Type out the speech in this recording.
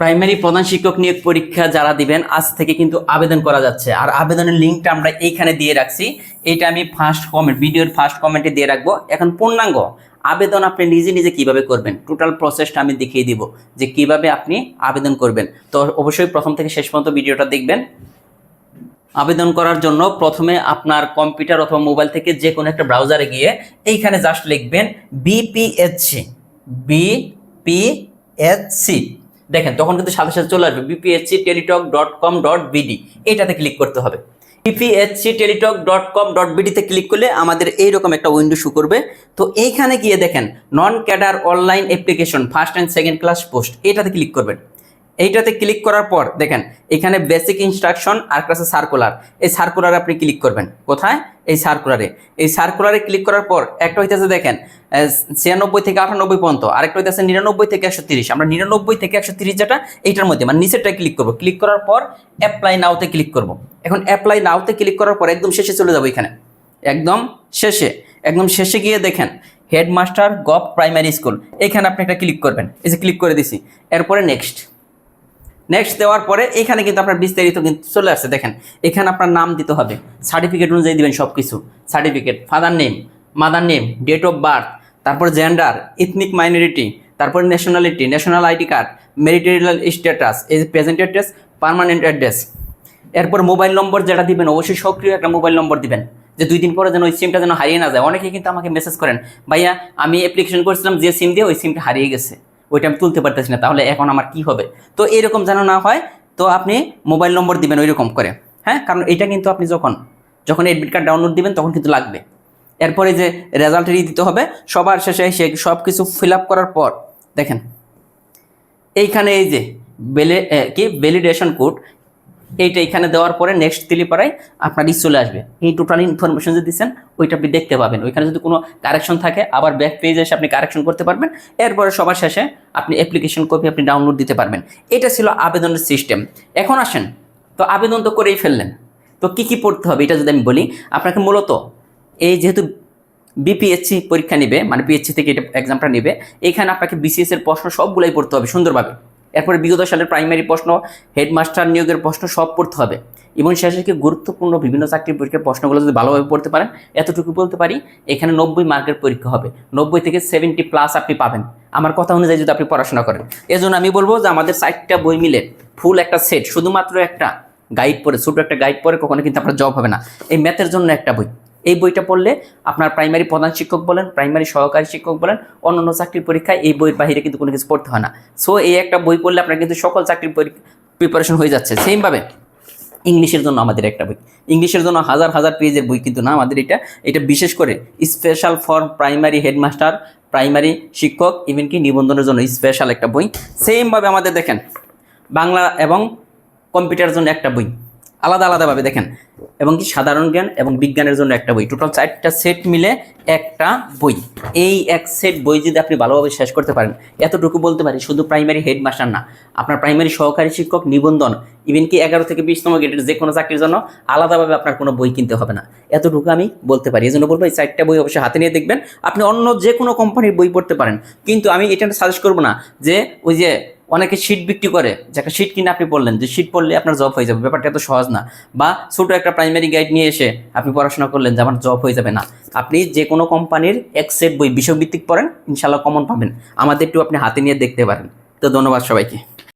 Primary প্রধান শিক্ষক নিয়োগ পরীক্ষা যারা দিবেন, আজ থেকে কিন্তু আবেদন করা যাচ্ছে। আর আবেদনের লিঙ্কটা আমরা এইখানে দিয়ে রাখছি। এটা আমি ফার্স্ট কমেন্ট ভিডিওর ফার্স্ট কমেন্টে দিয়ে রাখব। এখন পূর্ণাঙ্গ, আবেদন আপনি নিজে নিজে কীভাবে করবেন? টোটাল প্রসেসটা আমি দেখিয়ে দিব যে কীভাবে আপনি আবেদন করবেন। তো অবশ্যই প্রথম থেকে শেষ পর্যন্ত ভিডিওটা দেখবেন। আবেদন করার জন্য প্রথমে আপনার কম্পিউটার অথবা মোবাইল থেকে যে কোনো একটা ব্রাউজারে গিয়ে এইখানে জাস্ট লিখবেন বিপিএসসি বিপিএসসি দেখেন, তখন কিন্তু সাথে সাথে চলে আসবে BPSC Teletalk dot com dot BD এটাতে ক্লিক করতে হবে। BPSC Teletalk dot com dot বিডিতে click করলে আমাদের এইরকম একটা উইন্ডো শু করবে। তো এইখানে গিয়ে দেখেন non cadre online application first and second class post এটাতে ক্লিক করবেন। এইটাতে ক্লিক করার পর দেখেন, এখানে বেসিক ইনস্ট্রাকশন আর আছে সার্কুলার এই সার্কুলারে আপনি ক্লিক করবেন। কোথায়? এই সার্কুলারে এই সার্কুলারে ক্লিক করার পর একটা হইতেছে দেখেন ছিয়ানব্বই থেকে আটানব্বই পর্যন্ত আরেকটা হইতেছে নিরানব্বই থেকে একশো তিরিশ। আমরা নিরানব্বই থেকে একশো তিরিশ যেটা, এইটার মধ্যে মানে নিচেরটা ক্লিক করব। ক্লিক করার পর অ্যাপ্লাই নাওতে ক্লিক করব। এখন অ্যাপ্লাই নাওতে ক্লিক করার পর একদম শেষে চলে যাব এখানে। একদম শেষে। একদম শেষে গিয়ে দেখেন হেডমাস্টার গভ প্রাইমারি স্কুল এখানে আপনি একটা ক্লিক করবেন। এই যে ক্লিক করে দিছি। এরপরে নেক্সট নেক্সট দেওয়ার পরে এখানে কিন্তু আপনার বিস্তারিত কিন্তু চলে আসছে। দেখেন, এখানে আপনার নাম দিতে হবে। সার্টিফিকেট অনুযায়ী দিবেন সব কিছু certificate father name mother name date of birth তারপর জেন্ডার ইথনিক মাইনরিটি তারপর nationality national ID card marital status এই প্রেজেন্ট অ্যাড্রেস পারমানেন্ট অ্যাড্রেস এরপর মোবাইল নম্বর যেটা দিবেন, অবশ্যই সক্রিয় একটা মোবাইল নম্বর দিবেন। যে দুই দিন পরে যেন ওই সিমটা যেন হারিয়ে না যায়। অনেকে কিন্তু আমাকে মেসেজ করেন, ভাইয়া, আমি অ্যাপ্লিকেশন করেছিলাম যে সিম দিয়ে ওই সিমটা হারিয়ে গেছে। ওইটা আমি তুলতে পারতেছি না, তাহলে এখন আমার কি হবে? তো এরকম যেন না হয়, তো আপনি মোবাইল নম্বর দিবেন ওই রকম করে হ্যাঁ? কারণ এটা কিন্তু আপনি যখন যখন অ্যাডমিট কার্ড ডাউনলোড দিবেন, তখন কিন্তু লাগবে। এরপরে যে রেজাল্ট রেজাল্টেরই দিতে হবে, সবার শেষে এসে সব কিছু ফিল আপ করার পর, দেখেন, এইখানে এই যে বেলে কি? ভ্যালিডেশন কোড এইটা এখানে দেওয়ার পরে নেক্সট দিলে পরে আপনার ই চলে আসবে। এই টোটাল ইনফরমেশন যে দিচ্ছেন ওইটা আপনি দেখতে পাবেন। ওইখানে যদি কোনো কারেকশন থাকে, আবার ব্যাক পেজে এসে আপনি কারেকশন করতে পারবেন। এরপরে সবার শেষে আপনি অ্যাপ্লিকেশন কপি আপনি ডাউনলোড দিতে পারবেন। এটা ছিল আবেদনের সিস্টেম এখন আসেন, তো আবেদন তো করেই ফেললেন। তো কি কি পড়তে হবে এটা যদি আমি বলি, আপনাকে মূলত এই যেহেতু বিপিএসসি পরীক্ষা নেবে মানে পিএসসি থেকে এটা এক্সামটা নেবে, এখানে আপনাকে বিসিএস এর প্রশ্ন সবগুলাই পড়তে হবে সুন্দরভাবে। এরপরে বিগত সালের প্রাইমারি প্রশ্ন হেডমাস্টার নিয়োগের প্রশ্ন সব পড়তে হবে। এবং শেষে কি গুরুত্বপূর্ণ বিভিন্ন চাকরির পরীক্ষার প্রশ্নগুলো যদি ভালোভাবে পড়তে পারেন, এতটুকু বলতে পারি, এখানে নব্বই মার্কের পরীক্ষা হবে। নব্বই থেকে সেভেন্টি প্লাস আপনি পাবেন। আমার কথা অনুযায়ী যদি আপনি পড়াশোনা করেন। এজন্য আমি বলব যে আমাদের চারটা বই মিলে ফুল একটা সেট শুধুমাত্র একটা গাইড পড়ে, ছোটো একটা গাইড পড়ে কখনো কিন্তু আপনার জব হবে না। এই ম্যাথের জন্য একটা বই। এই বইটা পড়লে আপনার প্রাইমারি প্রধান শিক্ষক বলেন প্রাইমারি সহকারী শিক্ষক বলেন, অন্যান্য চাকরির পরীক্ষায় এই বইয়ের বাইরে কিন্তু কোনো কিছু পড়তে হয় না। সো এই একটা বই পড়লে আপনার কিন্তু সকল চাকরির প্রিপারেশন হয়ে যাচ্ছে। সেমভাবে ইংলিশের জন্য আমাদের একটা বই। ইংলিশের জন্য হাজার হাজার পেজের বই কিন্তু না আমাদের এটা। এটা বিশেষ করে special for primary headmaster primary শিক্ষক ইভেন কি নিবন্ধনের জন্য স্পেশাল একটা বই। সেমভাবে আমাদের দেখেন, বাংলা এবং কম্পিউটারের জন্য একটা বই। আলাদা আলাদাভাবে দেখেন। এবং কি সাধারণ জ্ঞান এবং বিজ্ঞানের জন্য একটা বই। টোটাল চারটা সেট মিলে একটা বই। এই এক সেট বই যদি আপনি ভালোভাবে শেষ করতে পারেন, এতটুকু বলতে পারি শুধু প্রাইমারি হেডমাস্টার না, আপনার প্রাইমারি সহকারী শিক্ষক নিবন্ধন ইভেন কি এগারো থেকে বিশতম গ্রেডের যে কোনো চাকরির জন্য আলাদাভাবে আপনার কোনো বই কিনতে হবে না। এতটুকু আমি বলতে পারি। এই জন্য বলব এই চারটা বই অবশ্যই হাতে নিয়ে দেখবেন। আপনি অন্য যে কোনো কোম্পানির বই পড়তে পারেন। কিন্তু আমি এটা সাজেস্ট করব না যে ওই যে অনেকে শীট বিক্রি করে, যে একটা শীট কিনে আপনি পড়লেন, যে শীট পড়লে আপনার জব হয়ে যাবে। ব্যাপারটা এত সহজ না। বা ছোটো একটা প্রাইমারি গাইড নিয়ে এসে আপনি পড়াশোনা করলেন যে আমার জব হয়ে যাবে না। আপনি যে কোনো কোম্পানির এক সেট বই বিষয়ভিত্তিক পড়েন ইনশাল্লাহ কমন পাবেন। আমাদের একটু আপনি হাতে নিয়ে দেখতে পারেন। তো ধন্যবাদ সবাইকে।